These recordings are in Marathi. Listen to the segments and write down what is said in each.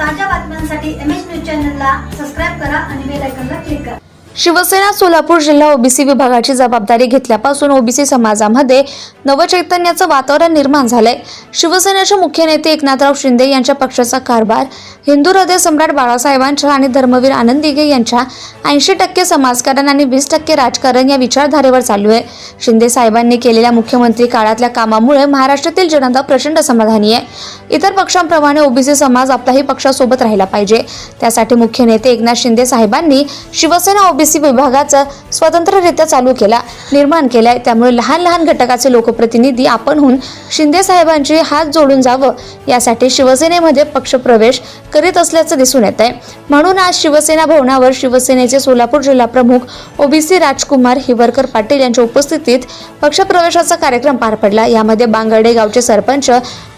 ताज्या बातम्यांसाठी एम एच न्यूज चॅनलला सबस्क्राईब करा आणि बेल आयकॉनला क्लिक करा. शिवसेना सोलापूर जिल्हा ओबीसी विभागाची जबाबदारी घेतल्यापासून ओबीसी समाजामध्ये नवचैतन्याचं वातावरण निर्माण झालंय. शिवसेनेचे मुख्य नेते एकनाथराव शिंदे यांच्या पक्षाचा कारभार हिंदू हृदय सम्राट बाळासाहेबांच्या आणि धर्मवीर आनंद दिघे यांच्या ऐंशी टक्के समाजकारण आणि वीस टक्के राजकारण या विचारधारेवर चालू आहे. शिंदे साहेबांनी केलेल्या मुख्यमंत्री काळातल्या कामामुळे महाराष्ट्रातील जनता प्रचंड समाधानी आहे. इतर पक्षांप्रमाणे ओबीसी समाज आपलाही पक्षासोबत राहिला पाहिजे. त्यासाठी मुख्य नेते एकनाथ शिंदे साहेबांनी शिवसेना ओबीसी विभागाचा स्वतंत्ररित्या चालू केला निर्माण केलाय. त्यामुळे लहान लहान घटकाचे लोकप्रतिनिधी आपणहून शिंदे साहेबांची हात जोडून जावं यासाठी शिवसेनेमध्ये पक्षप्रवेश करीत असल्याचं दिसून येत आहे म्हणून आज शिवसेना भवनावर शिवसेनेचे सोलापूर जिल्हा प्रमुख ओबीसी राजकुमार हिवरकर पाटील यांच्या उपस्थितीत पक्षप्रवेशाचा कार्यक्रम पार पडला. यामध्ये बांगर्डे गावचे सरपंच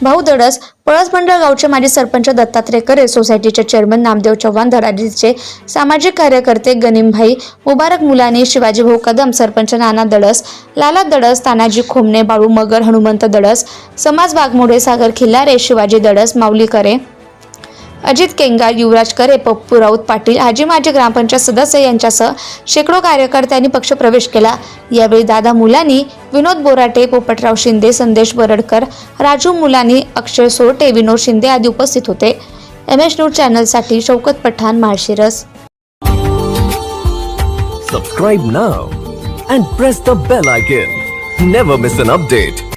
भाऊ दडस पळसमंडळ गावचे माजी सरपंच दत्तात्रय करे सोसायटीचे चेअरमन नामदेव चव्हाण धडाडीचे सामाजिक कार्यकर्ते गनिमभाई मुबारक मुलानी शिवाजीभाऊ कदम सरपंच नाना दडस लाला दडस तानाजी खोमणे बाळू मगर हनुमंत दडस समाज वाघमोडे सागर खिल्लारे शिवाजी दडस माऊली करे अजित केंगार युवराज करे पप्पू राऊत पाटील आजी माजी ग्रामपंचायत सदस्य यांच्यासह शेकडो कार्यकर्त्यांनी पक्षप्रवेश केला. यावेळी दादा मुलानी विनोद बोराटे पोपटराव शिंदे संदेश बरडकर राजू मुलानी अक्षय सोरटे विनोद शिंदे आदी उपस्थित होते. M H news चॅनलसाठी Shaukat Pathan Malshiras. Subscribe now and press the bell icon never miss an update